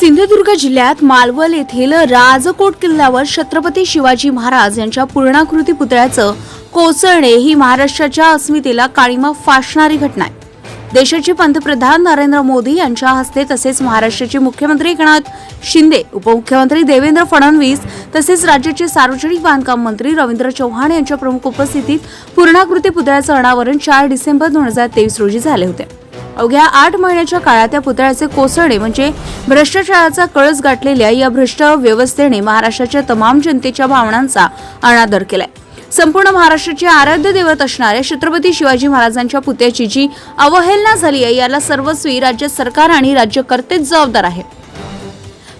सिंधुदुर्ग जिल्ह्यात मालवल येथील राजकोट किल्ल्यावर छत्रपती शिवाजी महाराज यांच्या पूर्णाकृती पुतळ्याचं कोसळणे ही महाराष्ट्राच्या अस्मितेला काळीमा फासणारी घटना आहे. देशाचे पंतप्रधान नरेंद्र मोदी यांच्या हस्ते तसेच महाराष्ट्राचे मुख्यमंत्री एकनाथ शिंदे उपमुख्यमंत्री देवेंद्र फडणवीस तसेच राज्याचे सार्वजनिक बांधकाम मंत्री रवींद्र चव्हाण यांच्या प्रमुख उपस्थितीत पूर्णाकृती पुतळ्याचं अनावरण चार डिसेंबर दोन हजार तेवीस रोजी झाले होते. अवघ्या आठ महिन्याच्या काळात या पुतळ्याचे कोसळणे म्हणजे भ्रष्टाचाराचा कळस गाठलेल्या या भ्रष्ट व्यवस्थेने महाराष्ट्राच्या तमाम जनतेच्या भावनांचा अनादर केलाय. संपूर्ण महाराष्ट्राचे आराध्य दैवत असणाऱ्या छत्रपती शिवाजी महाराजांच्या पुतळ्याची जी अवहेलना झाली आहे याला सर्वस्वी राज्य सरकार आणि राज्यकर्तेच जबाबदार आहे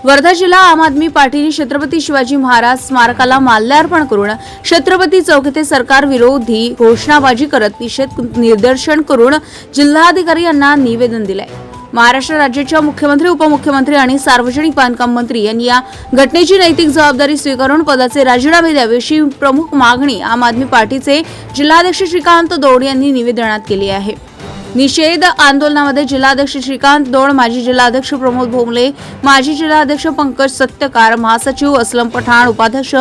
वर्धा जिल्हा आम आदमी पार्टीने छत्रपती शिवाजी महाराज स्मारकाला माल्यार्पण करून छत्रपती चौक येथे सरकार विरोधी घोषणाबाजी करत निषेध निदर्शन करून जिल्हाधिकारी यांना निवेदन दिले महाराष्ट्र राज्याच्या मुख्यमंत्री उपमुख्यमंत्री आणि सार्वजनिक बांधकाम मंत्री यांनी या घटनेची नैतिक जबाबदारी स्वीकारून पदाचे राजीनामे द्यावे अशी प्रमुख मागणी आम आदमी पार्टीचे जिल्हाध्यक्ष श्रीकांत दौड यांनी निवेदनात केली आहे. निषेध आंदोलनामध्ये जिल्हाध्यक्ष श्रीकांत दोड माजी जिल्हाध्यक्ष प्रमोद भोमले माजी जिल्हाध्यक्ष पंकज सत्यकार महासचिव असलम पठाण उपाध्यक्ष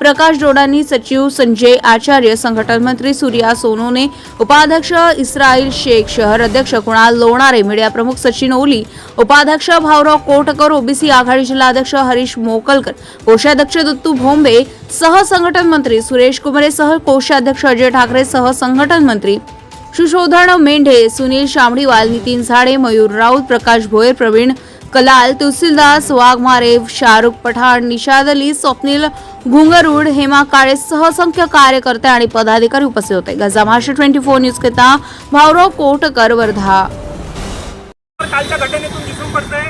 प्रकाश डोडानी सचिव संजय आचार्य संघटन मंत्री सूर्या सोनोने उपाध्यक्ष इस्राईल शेख शहर अध्यक्ष कुणाल लोणारे मीडिया प्रमुख सचिन ओली उपाध्यक्ष भाऊराव कोटकर ओबीसी आघाडी जिल्हाध्यक्ष हरीश मोकलकर कोषाध्यक्ष दत्तू भोंबे सह संघटन मंत्री सुरेश कुमारे सह कोषाध्यक्ष अजय ठाकरे सहसंघटन मंत्री सुशोधन मेंढे सुनील शामडीवाल नितीन झाडे मयूर राऊत प्रकाश भोयर प्रवीण कलाल तुलसीदास वाघमारे शाहरुख पठाण निषाद अली स्वप्नील घुंगरुड हेमा काळे सहसंख्य कार्यकर्ते आणि पदाधिकारी उपस्थित होते. गजा महाराष्ट्र ट्वेंटी फोर न्यूज करिता भाऊराव कोटकर वर्धा. कालच्या घटनेतून दिसून पडतंय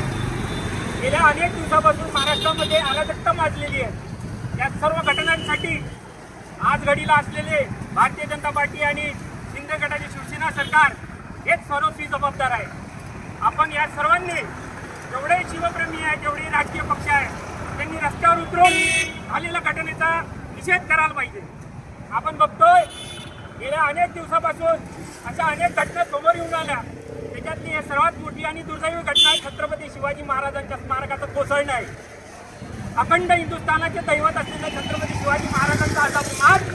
गेल्या अनेक दिवसापासून महाराष्ट्रामध्ये अराजकता माजलेली आहे. या सर्व घटनांसाठी आज घडीला असलेले भारतीय जनता पार्टी आणि शिंदे गटाचे शिवसेना सरकार हेच सर्वस्वी जबाबदार आहे. आपण या सर्वांनी जेवढे शिवप्रेमी आहे जेवढे राजकीय पक्ष आहे त्यांनी रस्त्यावर उतरून झालेल्या घटनेचा निषेध करायला पाहिजे. आपण बघतोय गेल्या अनेक दिवसापासून अशा अनेक घटना समोर येऊन आल्या. त्याच्यातली हे सर्वात मोठी आणि दुर्दैवी घटना आहे छत्रपती शिवाजी महाराजांच्या स्मारकाचं कोसळणं आहे. अखंड हिंदुस्थानाचे दैवत असलेल्या छत्रपती शिवाजी महाराजांचा असा अपमान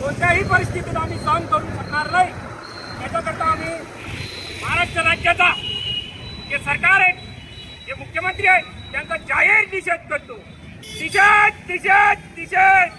कोणत्याही परिस्थितीत आम्ही सहन करू शकणार नाही. त्याच्याकरता आम्ही महाराष्ट्र राज्याचा जे सरकार आहे जे मुख्यमंत्री आहेत त्यांचा जाहीर निषेध करतो. निषेध निषेध निषेध.